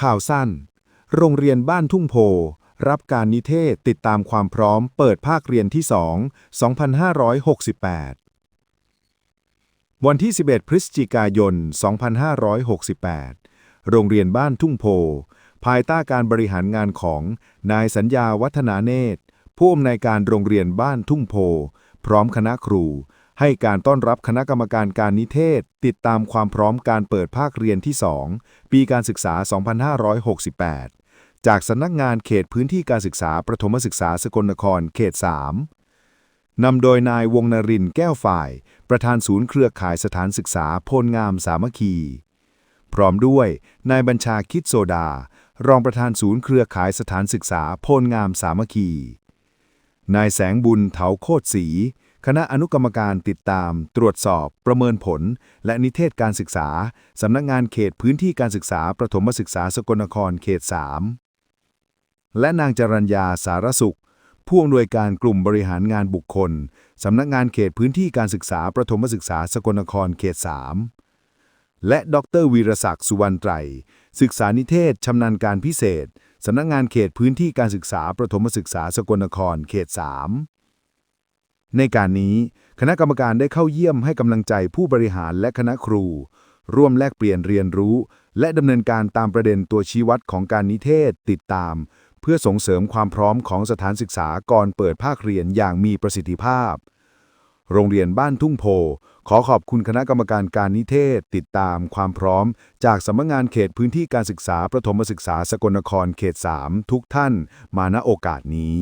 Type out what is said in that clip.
ข่าวสั้น โรงเรียนบ้านทุ่งโพ รับการนิเทศติดตามความพร้อม เปิดภาคเรียนที่ 2 2568 วันที่ 11 พฤศจิกายน 2568 โรงเรียนบ้านทุ่งโพ ภายใต้การบริหารงานของนายสัญญาวัฒนาเนตร ผู้อำนวยการโรงเรียนบ้านทุ่งโพ พร้อมคณะครู ให้การต้อนรับคณะกรรมการการนิเทศ ติดตามความพร้อมการเปิดภาคเรียนที่ 2 ปีการศึกษา 2568 จากสำนักงานเขตพื้นที่การศึกษาประถมศึกษาสกลนครเขต 3 นำโดยนายวงนรินทร์แก้วฝ่าย ประธานศูนย์เครือข่ายสถานศึกษาโพลงามสามัคคี พร้อมด้วยนายบัญชาคิดโซดา รองประธานศูนย์เครือข่ายสถานศึกษาโพลงามสามัคคี นายแสงบุญเถาโคตรศรี คณะอนุกรรมการติดตาม ตรวจสอบ ประเมินผล และนิเทศการศึกษา สำนักงานเขตพื้นที่การศึกษา ประถมศึกษาสกลนครเขต 3 และนางจรัญญาสารสุข ผู้อำนวยการกลุ่มบริหารงานบุคคล สำนักงานเขตพื้นที่การศึกษา ประถมศึกษาสกลนครเขต 3 และดรวีรศักดิ์สุวรรณไตร ศึกษานิเทศชำนาญการพิเศษ สำนักงานเขตพื้นที่การศึกษา ประถมศึกษาสกลนครเขต 3 ในการนี้คณะกรรมการได้เข้าเยี่ยมให้กำลังใจผู้บริหารและคณะครู ร่วมแลกเปลี่ยนเรียนรู้ และดำเนินการตามประเด็นตัวชี้วัดของการนิเทศติดตาม เพื่อส่งเสริมความพร้อมของสถานศึกษาก่อนเปิดภาคเรียนอย่างมีประสิทธิภาพ โรงเรียนบ้านทุ่งโพ ขอขอบคุณคณะกรรมการการนิเทศ ติดตามความพร้อม จากสำนักงานเขตพื้นที่การศึกษาประถมศึกษาสกลนครเขต 3 ทุกท่าน มาณโอกาสนี้